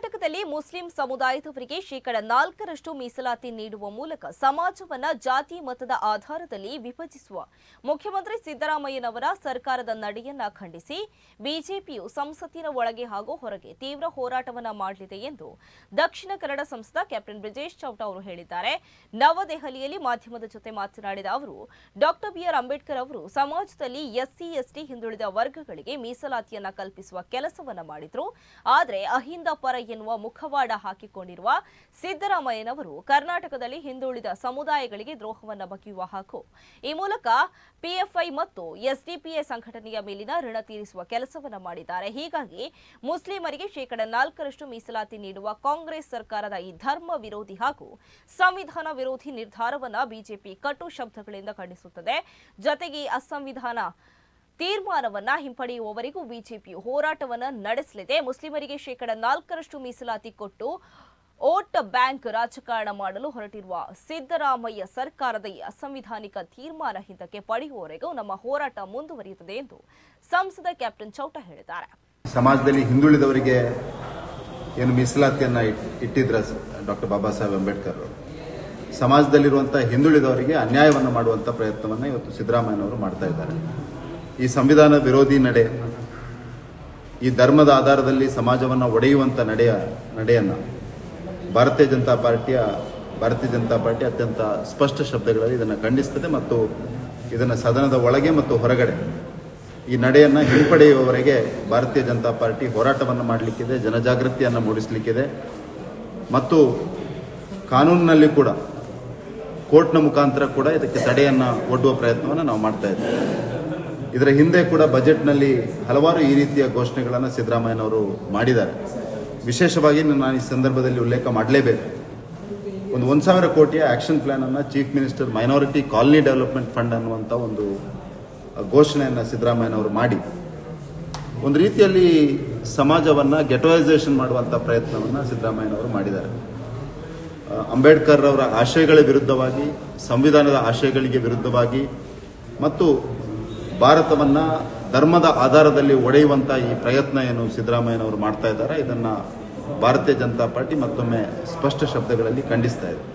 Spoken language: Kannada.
ಕರ್ನಾಟಕದಲ್ಲಿ ಮುಸ್ಲಿಂ ಸಮುದಾಯದವರಿಗೆ ಶೇಕಡ ನಾಲ್ಕರಷ್ಟು ಮೀಸಲಾತಿ ನೀಡುವ ಮೂಲಕ ಸಮಾಜವನ್ನ ಜಾತಿ ಮತದ ಆಧಾರದಲ್ಲಿ ವಿಭಜಿಸುವ. ಮುಖ್ಯಮಂತ್ರಿ ಸಿದ್ದರಾಮಯ್ಯನವರ ಸರ್ಕಾರದ ನಡೆಯನ್ನ ಖಂಡಿಸಿ ಬಿಜೆಪಿಯು ಸಂಸತ್ತಿನ ಒಳಗೆ ಹಾಗೂ ಹೊರಗೆ ತೀವ್ರ ಹೋರಾಟವನ್ನ ಮಾಡಲಿದೆ ಎಂದು ದಕ್ಷಿಣ ಕನ್ನಡ ಸಂಸದ ಕ್ಯಾಪ್ಟನ್ ಬ್ರಿಜೇಶ್ ಚೌಟ ಅವರು ಹೇಳಿದ್ದಾರೆ. ನವದೆಹಲಿಯಲ್ಲಿ ಮಾಧ್ಯಮದ ಜೊತೆ ಮಾತನಾಡಿದ ಅವರು, ಡಾಕ್ಟರ್ ಬಿಆರ್ ಅಂಬೇಡ್ಕರ್ ಅವರು ಸಮಾಜದಲ್ಲಿ ಎಸ್ಸಿ, ಎಸ್ಟಿ ಹಿಂದುಳಿದ ವರ್ಗಗಳಿಗೆ ಮೀಸಲಾತಿಯನ್ನ ಕಲ್ಪಿಸುವ ಕೆಲಸವನ್ನ ಮಾಡಿದ್ರು. ಆದರೆ ಅಹಿಂದ ಪರ ಎನ್ನುವ ಮುಖವಾಡ ಹಾಕಿಕೊಂಡಿರುವ ಸಿದ್ದರಾಮಯ್ಯನವರು ಕರ್ನಾಟಕದಲ್ಲಿ ಹಿಂದುಳಿದ ಸಮುದಾಯಗಳಿಗೆ ದ್ರೋಹವನ್ನು ಬಗೆಯುವ ಹಾಕು ಈ ಮೂಲಕ ಪಿಎಫ್ಐ ಮತ್ತು ಎಸ್ಡಿಪಿಎ ಸಂಘಟನೆಯ ಮೇಲಿನ ಋಣ ತೀರಿಸುವ ಕೆಲಸವನ್ನು ಮಾಡಿದ್ದಾರೆ. ಹೀಗಾಗಿ ಮುಸ್ಲಿಮರಿಗೆ ಶೇಕಡ ನಾಲ್ಕರಷ್ಟು ಮೀಸಲಾತಿ ನೀಡುವ ಕಾಂಗ್ರೆಸ್ ಸರ್ಕಾರದ ಈ ಧರ್ಮ ವಿರೋಧಿ ಹಾಗೂ ಸಂವಿಧಾನ ವಿರೋಧಿ ನಿರ್ಧಾರವನ್ನು ಬಿಜೆಪಿ ಕಟು ಶಬ್ದಗಳಿಂದ ಖಂಡಿಸುತ್ತದೆ. ಜೊತೆಗೆ ಅಸಂವಿಧಾನ ತೀರ್ಮಾನವನ್ನ ಹಿಂಪಡೆಯುವವರೆಗೂ ಬಿಜೆಪಿ ಹೋರಾಟವನ್ನ ನಡೆಸಲಿದೆ. ಮುಸ್ಲಿಮರಿಗೆ ಶೇಕಡ ನಾಲ್ಕರಷ್ಟು ಮೀಸಲಾತಿ ಕೊಟ್ಟು ಓಟ್ ಬ್ಯಾಂಕ್ ರಾಜಕಾರಣ ಮಾಡಲು ಹೊರಟಿರುವ ಸಿದ್ದರಾಮಯ್ಯ ಸರ್ಕಾರದ ಈ ಅಸಂವಿಧಾನಿಕ ತೀರ್ಮಾನ ಹಿಂದಕ್ಕೆ ಪಡೆಯುವವರೆಗೂ ನಮ್ಮ ಹೋರಾಟ ಮುಂದುವರಿಯುತ್ತದೆ ಎಂದು ಸಂಸದ ಕ್ಯಾಪ್ಟನ್ ಚೌಟ ಹೇಳಿದ್ದಾರೆ. ಸಮಾಜದಲ್ಲಿ ಹಿಂದುಳಿದವರಿಗೆ ಏನು ಮೀಸಲಾತಿಯನ್ನ ಇಟ್- ಇಟ್ಟಿದ್ರ ಡಾಕ್ಟರ್ ಬಾಬಾ ಸಾಹೇಬ್ ಅಂಬೇಡ್ಕರ್ ಸಮಾಜದಲ್ಲಿರುವಂತಹ ಹಿಂದುಳಿದವರಿಗೆ ಅನ್ಯಾಯವನ್ನು ಮಾಡುವಂತ ಪ್ರಯತ್ನವನ್ನ ಇವತ್ತು ಸಿದ್ದರಾಮಯ್ಯನವರು ಮಾಡ್ತಾ ಇದ್ದಾರೆ. ಈ ಸಂವಿಧಾನ ವಿರೋಧಿ ನಡೆ, ಈ ಧರ್ಮದ ಆಧಾರದಲ್ಲಿ ಸಮಾಜವನ್ನು ಒಡೆಯುವಂಥ ನಡೆಯ ನಡೆಯನ್ನು ಭಾರತೀಯ ಜನತಾ ಪಾರ್ಟಿಯ, ಭಾರತೀಯ ಜನತಾ ಪಾರ್ಟಿ ಅತ್ಯಂತ ಸ್ಪಷ್ಟ ಶಬ್ದಗಳಲ್ಲಿ ಇದನ್ನು ಖಂಡಿಸ್ತದೆ ಮತ್ತು ಇದನ್ನು ಸದನದ ಒಳಗೆ ಮತ್ತು ಹೊರಗಡೆ ಈ ನಡೆಯನ್ನು ಹಿಂಪಡೆಯುವವರೆಗೆ ಭಾರತೀಯ ಜನತಾ ಪಾರ್ಟಿ ಹೋರಾಟವನ್ನು ಮಾಡಲಿಕ್ಕಿದೆ, ಜನಜಾಗೃತಿಯನ್ನು ಮೂಡಿಸಲಿಕ್ಕಿದೆ. ಮತ್ತು ಕಾನೂನಿನಲ್ಲಿ ಕೂಡ, ಕೋರ್ಟ್ನ ಮುಖಾಂತರ ಕೂಡ ಇದಕ್ಕೆ ತಡೆಯನ್ನು ಒಡ್ಡುವ ಪ್ರಯತ್ನವನ್ನು ನಾವು ಮಾಡ್ತಾ ಇದ್ದೇವೆ. ಇದರ ಹಿಂದೆ ಕೂಡ ಬಜೆಟ್ನಲ್ಲಿ ಹಲವಾರು ಈ ರೀತಿಯ ಘೋಷಣೆಗಳನ್ನು ಸಿದ್ದರಾಮಯ್ಯನವರು ಮಾಡಿದ್ದಾರೆ. ವಿಶೇಷವಾಗಿ ನಾನು ಈ ಸಂದರ್ಭದಲ್ಲಿ ಉಲ್ಲೇಖ ಮಾಡಲೇಬೇಕು. ಒಂದು ಒಂದು ಸಾವಿರ ಕೋಟಿಯ ಆಕ್ಷನ್ ಪ್ಲಾನ್ ಅನ್ನ chief minister minority colony development fund ಅನ್ನುವಂಥ ಒಂದು ಘೋಷಣೆಯನ್ನು ಸಿದ್ದರಾಮಯ್ಯನವರು ಮಾಡಿ. ಒಂದು ರೀತಿಯಲ್ಲಿ ಸಮಾಜವನ್ನು ಗೆಟೋಯೈಸೇಷನ್ ಮಾಡುವಂಥ ಪ್ರಯತ್ನವನ್ನು ಸಿದ್ದರಾಮಯ್ಯನವರು ಮಾಡಿದ್ದಾರೆ. ಅಂಬೇಡ್ಕರ್ ಅವರ ಆಶಯಗಳ ವಿರುದ್ಧವಾಗಿ, ಸಂವಿಧಾನದ ಆಶಯಗಳಿಗೆ ವಿರುದ್ಧವಾಗಿ, ಮತ್ತು ಭಾರತವನ್ನ ಧರ್ಮದ ಆಧಾರದಲ್ಲಿ ಒಡೆಯುವಂತ ಈ ಪ್ರಯತ್ನ ಏನು ಸಿದ್ದರಾಮಯ್ಯನವರು ಮಾಡ್ತಾ ಇದ್ದಾರೆ, ಇದನ್ನ ಭಾರತೀಯ ಜನತಾ ಪಾರ್ಟಿ ಮತ್ತೊಮ್ಮೆ ಸ್ಪಷ್ಟ ಶಬ್ದಗಳಲ್ಲಿ ಖಂಡಿಸ್ತಾ ಇದೆ.